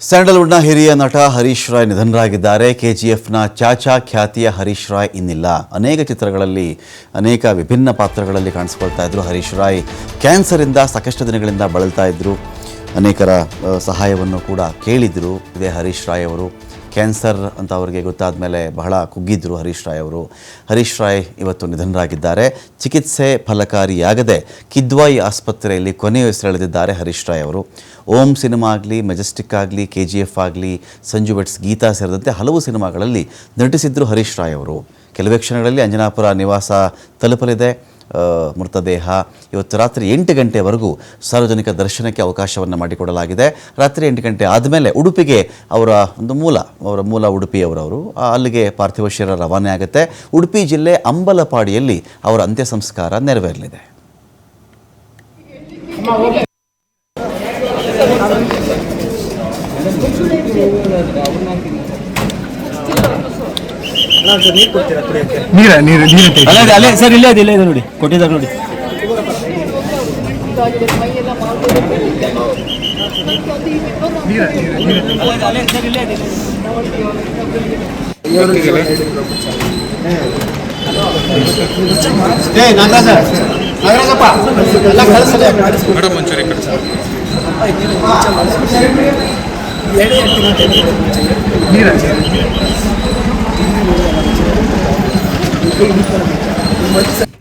ಸ್ಯಾಂಡಲ್ವುಡ್ನ ಹಿರಿಯ ನಟ ಹರೀಶ್ ರಾಯ್ ನಿಧನರಾಗಿದ್ದಾರೆ. ಕೆಜಿಎಫ್ನ ಚಾಚಾ ಖ್ಯಾತಿಯ ಹರೀಶ್ ರಾಯ್ ಇನ್ನಿಲ್ಲ. ಅನೇಕ ಚಿತ್ರಗಳಲ್ಲಿ ಅನೇಕ ವಿಭಿನ್ನ ಪಾತ್ರಗಳಲ್ಲಿ ಕಾಣಿಸ್ಕೊಳ್ತಾ ಇದ್ರು ಹರೀಶ್ ರಾಯ್. ಕ್ಯಾನ್ಸರಿಂದ ಸಾಕಷ್ಟು ದಿನಗಳಿಂದ ಬಳಲ್ತಾ ಇದ್ರು. ಅನೇಕರ ಸಹಾಯವನ್ನು ಕೂಡ ಕೇಳಿದ್ರು ಇದೇ ಹರೀಶ್ ರಾಯ್ ಅವರು. ಕ್ಯಾನ್ಸರ್ ಅಂತ ಅವರಿಗೆ ಗೊತ್ತಾದ ಮೇಲೆ ಬಹಳ ಕುಗ್ಗಿದ್ರು ಹರೀಶ್ ರಾಯ್ ಅವರು. ಹರೀಶ್ ರಾಯ್ ಇವತ್ತು ನಿಧನರಾಗಿದ್ದಾರೆ. ಚಿಕಿತ್ಸೆ ಫಲಕಾರಿಯಾಗದೆ ಕಿದ್ವಾಯಿ ಆಸ್ಪತ್ರೆಯಲ್ಲಿ ಕೊನೆಯುಸಿರೆಳೆದಿದ್ದಾರೆ ಹರೀಶ್ ರಾಯ್ ಅವರು. ಓಂ ಸಿನಿಮಾ ಆಗಲಿ, ಮೆಜೆಸ್ಟಿಕ್ ಆಗಲಿ, ಕೆ ಜಿ ಎಫ್ ಆಗಲಿ, ಸಂಜು ಬೆಟ್ಸ್ ಗೀತಾ ಸೇರಿದಂತೆ ಹಲವು ಸಿನಿಮಾಗಳಲ್ಲಿ ನಟಿಸಿದ್ರು ಹರೀಶ್ ರಾಯ್ ಅವರು. ಕೆಲವೇ ಕ್ಷಣಗಳಲ್ಲಿ ಅಂಜನಾಪುರ ನಿವಾಸ ತಲುಪಲಿದೆ. ಮೃತದೇಹ. ಇವತ್ತು ರಾತ್ರಿ ಎಂಟು ಗಂಟೆವರೆಗೂ ಸಾರ್ವಜನಿಕ ದರ್ಶನಕ್ಕೆ ಅವಕಾಶವನ್ನು ಮಾಡಿಕೊಡಲಾಗಿದೆ. ರಾತ್ರಿ ಎಂಟು ಗಂಟೆ ಆದಮೇಲೆ ಉಡುಪಿಗೆ ಅವರ ಒಂದು ಮೂಲ, ಅವರ ಮೂಲ ಉಡುಪಿಯವರವರು ಅಲ್ಲಿಗೆ ಪಾರ್ಥಿವ ಶರೀರ ರವಾನೆ ಆಗುತ್ತೆ. ಉಡುಪಿ ಜಿಲ್ಲೆ ಅಂಬಲಪಾಡಿಯಲ್ಲಿ ಅವರ ಅಂತ್ಯ ಸಂಸ್ಕಾರ ನೆರವೇರಲಿದೆ. ನೀರ ನೀರು ನೀರು ಅಲ್ಲೇ ಸರ್ ಇಲ್ಲೇ ಇದೆ ಇಲ್ಲೇ ಇದೆ ನೋಡಿ ಕೊಟ್ಟಿದ್ದಾರೆ ನೋಡಿ. ನೀರ. ನೀರು ನೀರ